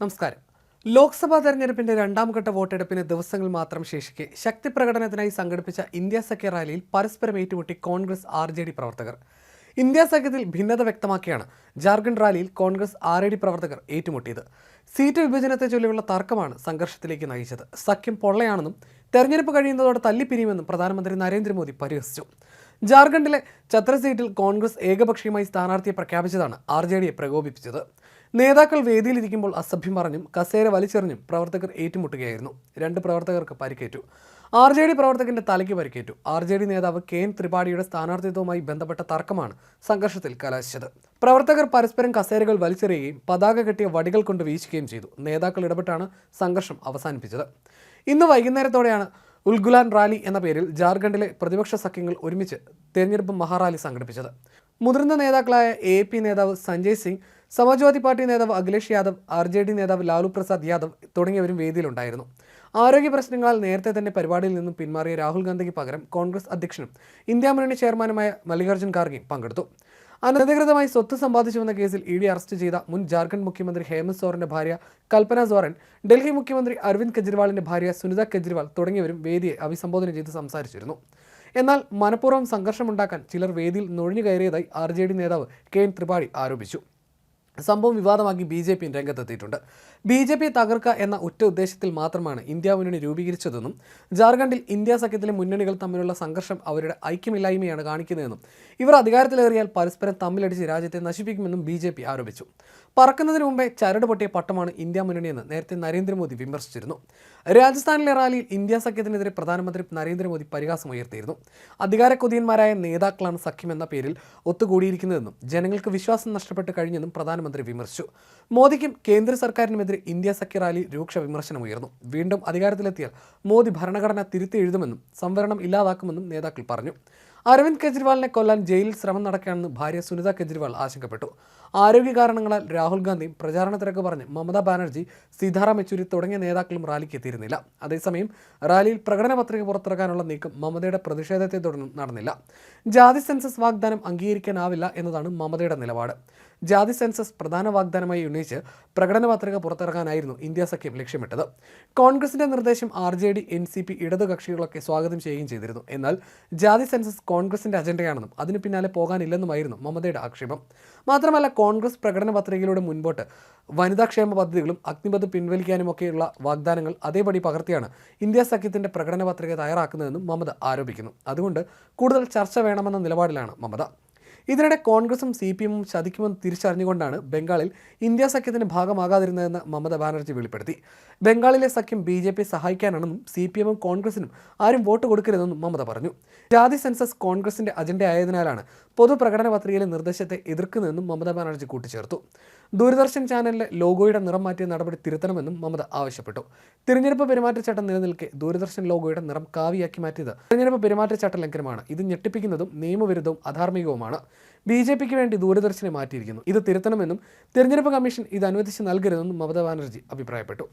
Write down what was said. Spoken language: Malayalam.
നമസ്കാരം. ലോക്സഭാ തെരഞ്ഞെടുപ്പിന്റെ രണ്ടാം ഘട്ട വോട്ടെടുപ്പിന് ദിവസങ്ങൾ മാത്രം ശേഷിക്കെ ശക്തി പ്രകടനത്തിനായി സംഘടിപ്പിച്ച ഇന്ത്യ സഖ്യ റാലിയിൽ പരസ്പരം ഏറ്റുമുട്ടി കോൺഗ്രസ് ആർ ജെ ഡി പ്രവർത്തകർ. ഇന്ത്യ സഖ്യത്തിൽ ഭിന്നത വ്യക്തമാക്കിയാണ് ജാർഖണ്ഡ് റാലിയിൽ കോൺഗ്രസ് ആർ എ ഡി പ്രവർത്തകർ ഏറ്റുമുട്ടിയത്. സീറ്റ് വിഭജനത്തെ ചൊല്ലിയുള്ള തർക്കമാണ് സംഘർഷത്തിലേക്ക് നയിച്ചത്. സഖ്യം പൊള്ളയാണെന്നും തെരഞ്ഞെടുപ്പ് കഴിയുന്നതോടെ തല്ലിപ്പിരിയുമെന്നും പ്രധാനമന്ത്രി നരേന്ദ്രമോദി പരിഹസിച്ചു. ജാർഖണ്ഡിലെ ഛത്ര സീറ്റിൽ കോൺഗ്രസ് ഏകപക്ഷീയമായി സ്ഥാനാർത്ഥിയെ പ്രഖ്യാപിച്ചതാണ് ആർ ജെ ഡിയെ പ്രകോപിപ്പിച്ചത്. നേതാക്കൾ വേദിയിലിരിക്കുമ്പോൾ അസഭ്യം പറഞ്ഞും കസേര വലിച്ചെറിഞ്ഞും പ്രവർത്തകർ ഏറ്റുമുട്ടുകയായിരുന്നു. രണ്ട് പ്രവർത്തകർക്ക് പരിക്കേറ്റു. ആർ ജെ ഡി പ്രവർത്തകന്റെ തലയ്ക്ക് പരിക്കേറ്റു. ആർ ജെ ഡി നേതാവ് കെ എൻ ത്രിപാഠിയുടെ സ്ഥാനാർത്ഥിത്വവുമായി ബന്ധപ്പെട്ട തർക്കമാണ് സംഘർഷത്തിൽ കലാശിച്ചത്. പ്രവർത്തകർ പരസ്പരം കസേരകൾ വലിച്ചെറിയുകയും പതാക കെട്ടിയ വടികൾ കൊണ്ട് വീശുകയും ചെയ്തു. നേതാക്കൾ ഇടപെട്ടാണ് സംഘർഷം അവസാനിപ്പിച്ചത്. ഇന്ന് വൈകുന്നേരത്തോടെയാണ് ഉൽഗുലാൻ റാലി എന്ന പേരിൽ ജാർഖണ്ഡിലെ പ്രതിപക്ഷ സഖ്യങ്ങൾ ഒരുമിച്ച് തെരഞ്ഞെടുപ്പ് മഹാറാലി സംഘടിപ്പിച്ചത്. മുതിർന്ന നേതാക്കളായ എ പി നേതാവ് സഞ്ജയ് സിംഗ് സമാജ്വാദി പാർട്ടി നേതാവ് Akhilesh Yadav R J D നേതാവ് ലാലു പ്രസാദ് യാദവ് തുടങ്ങിയവരും വേദിയിലുണ്ടായിരുന്നു. ആരോഗ്യ പ്രശ്നങ്ങളാൽ നേരത്തെ തന്നെ പരിപാടിയിൽ നിന്നും പിന്മാറിയ രാഹുൽ ഗാന്ധിക്ക് പകരം കോൺഗ്രസ് അധ്യക്ഷനും ഇന്ത്യ മുന്നണി ചെയർമാനുമായ മല്ലികാർജുൻ ഖാർഗെ പങ്കെടുത്തു. അനധികൃതമായി സ്വത്ത് സമ്പാദിച്ചുവെന്ന കേസിൽ ഇ ഡി അറസ്റ്റ് ചെയ്ത മുൻ ജാർഖണ്ഡ് മുഖ്യമന്ത്രി ഹേമന്ത് സോറന്റെ ഭാര്യ കൽപ്പന സോറൻ ഡൽഹി മുഖ്യമന്ത്രി അരവിന്ദ് കെജ്രിവാളിന്റെ ഭാര്യ സുനിത കെജ്രിവാൾ തുടങ്ങിയവരും വേദിയെ അഭിസംബോധന ചെയ്ത് സംസാരിച്ചിരുന്നു. എന്നാൽ മനഃപൂർവം സംഘർഷമുണ്ടാക്കാൻ ചിലർ വേദിയിൽ നുഴഞ്ഞു കയറിയതായി ആർ നേതാവ് കെ എൻ ത്രിപാഠി ആരോപിച്ചു. സംഭവം വിവാദമാക്കി ബി ജെ പി രംഗത്തെത്തിയിട്ടുണ്ട്. ബി ജെ പി തകർക്കുക എന്ന ഒറ്റ ഉദ്ദേശത്തിൽ മാത്രമാണ് ഇന്ത്യ മുന്നണി രൂപീകരിച്ചതെന്നും ജാർഖണ്ഡിൽ ഇന്ത്യ സഖ്യത്തിലെ മുന്നണികൾ തമ്മിലുള്ള സംഘർഷം അവരുടെ ഐക്യമില്ലായ്മയാണ് കാണിക്കുന്നതെന്നും ഇവർ അധികാരത്തിലേറിയാൽ പരസ്പരം തമ്മിലടിച്ച് രാജ്യത്തെ നശിപ്പിക്കുമെന്നും ബി ജെ പി ആരോപിച്ചു. പറക്കുന്നതിന് മുമ്പേ ചരട് പൊട്ടിയ പട്ടമാണ് ഇന്ത്യ മുന്നണിയെന്ന് നേരത്തെ നരേന്ദ്രമോദി വിമർശിച്ചിരുന്നു. രാജസ്ഥാനിലെ റാലിയിൽ ഇന്ത്യ സഖ്യത്തിനെതിരെ പ്രധാനമന്ത്രി നരേന്ദ്രമോദി പരിഹാസമുയർത്തിയിരുന്നു അധികാര കൊതിയന്മാരായ നേതാക്കളാണ് സഖ്യമെന്ന പേരിൽ ഒത്തുകൂടിയിരിക്കുന്നതെന്നും ജനങ്ങൾക്ക് വിശ്വാസം നഷ്ടപ്പെട്ട് കഴിഞ്ഞെന്നും പ്രധാനമന്ത്രി വിമർശിച്ചു. മോദിക്കും കേന്ദ്ര സർക്കാരിനുമെതിരെ ഇന്ത്യ സഖ്യ റാലി രൂക്ഷ വിമർശനമുയർന്നു വീണ്ടും അധികാരത്തിലെത്തിയാൽ മോദി ഭരണഘടന തിരുത്തി എഴുതുമെന്നും സംവരണം ഇല്ലാതാക്കുമെന്നും നേതാക്കൾ പറഞ്ഞു. അരവിന്ദ് കെജ്രിവാളിനെ കൊല്ലാൻ ജയിലിൽ ശ്രമം നടക്കുകയാണെന്ന് ഭാര്യ സുനിത കെജ്രിവാൾ ആശങ്കപ്പെട്ടു. ആരോഗ്യ കാരണങ്ങളാൽ രാഹുൽ ഗാന്ധി പ്രചാരണ തിരക്ക് പറഞ്ഞ് മമതാ ബാനർജി സീതാറാം യെച്ചൂരി തുടങ്ങിയ നേതാക്കളും റാലിക്ക് എത്തിയിരുന്നില്ല. അതേസമയം റാലിയിൽ പ്രകടന പത്രിക പുറത്തിറക്കാനുള്ള നീക്കം മമതയുടെ പ്രതിഷേധത്തെ തുടർന്ന് നടന്നില്ല. ജാതി സെൻസസ് വാഗ്ദാനം അംഗീകരിക്കാനാവില്ല എന്നതാണ് മമതയുടെ നിലപാട്. ജാതി സെൻസസ് പ്രധാന വാഗ്ദാനമായി ഉന്നയിച്ച് പ്രകടന പത്രിക പുറത്തിറക്കാനായിരുന്നു ഇന്ത്യ സഖ്യം ലക്ഷ്യമിട്ടത്. കോൺഗ്രസിന്റെ നിർദ്ദേശം R J D N C P ഇടതു കക്ഷികളൊക്കെ സ്വാഗതം ചെയ്യുകയും ചെയ്തിരുന്നു. എന്നാൽ ജാതി സെൻസസ് കോൺഗ്രസിന്റെ അജണ്ടയാണെന്നും അതിന് പിന്നാലെ പോകാനില്ലെന്നുമായിരുന്നു മമതയുടെ ആക്ഷേപം. മാത്രമല്ല കോൺഗ്രസ് പ്രകടന പത്രികയിലൂടെ മുൻപോട്ട് വനിതാക്ഷേമ പദ്ധതികളും അഗ്നിപഥ പിൻവലിക്കാനുമൊക്കെയുള്ള വാഗ്ദാനങ്ങൾ അതേപടി പകർത്തിയാണ് ഇന്ത്യ സഖ്യത്തിന്റെ പ്രകടന പത്രിക തയ്യാറാക്കുന്നതെന്നും മമത ആരോപിക്കുന്നു. അതുകൊണ്ട് കൂടുതൽ ചർച്ച വേണമെന്ന നിലപാടിലാണ് മമത. ഇതിനിടെ കോൺഗ്രസും സി പി എമ്മും ചതിക്കുമെന്ന് തിരിച്ചറിഞ്ഞുകൊണ്ടാണ് ബംഗാളിൽ ഇന്ത്യ സഖ്യത്തിന് ഭാഗമാകാതിരുന്നതെന്ന് മമത ബാനർജി വെളിപ്പെടുത്തി. ബംഗാളിലെ സഖ്യം ബി ജെ പി സഹായിക്കാനാണെന്നും സി പി എമ്മും കോൺഗ്രസിനും ആരും വോട്ട് കൊടുക്കരുതെന്നും മമത പറഞ്ഞു. ജാതി സെൻസസ് കോൺഗ്രസിന്റെ അജണ്ട ആയതിനാലാണ് പൊതുപ്രകടന പത്രികയിലെ നിർദ്ദേശത്തെ എതിർക്കുന്നതെന്നും മമത ബാനർജി കൂട്ടിച്ചേർത്തു. ദൂരദർശൻ ചാനലിലെ ലോഗോയുടെ നിറം മാറ്റിയ നടപടി തിരുത്തണമെന്നും മമത ആവശ്യപ്പെട്ടു. തിരഞ്ഞെടുപ്പ് പെരുമാറ്റച്ചട്ടം നിലനിൽക്കെ ദൂരദർശൻ ലോഗോയുടെ നിറം കാവിയാക്കി മാറ്റിയത് തിരഞ്ഞെടുപ്പ് പെരുമാറ്റച്ചട്ട ലംഘനമാണ്. ഇത് ഞെട്ടിപ്പിക്കുന്നതും നിയമവിരുദ്ധവും അധാർമികവുമാണ്. ബി ജെ പിക്ക് വേണ്ടി ദൂരദർശനെ മാറ്റിയിരിക്കുന്നു. ഇത് തിരുത്തണമെന്നും തിരഞ്ഞെടുപ്പ് കമ്മീഷൻ ഇത് അനുവദിച്ച് നൽകരുതെന്നും മമതാ ബാനർജി അഭിപ്രായപ്പെട്ടു.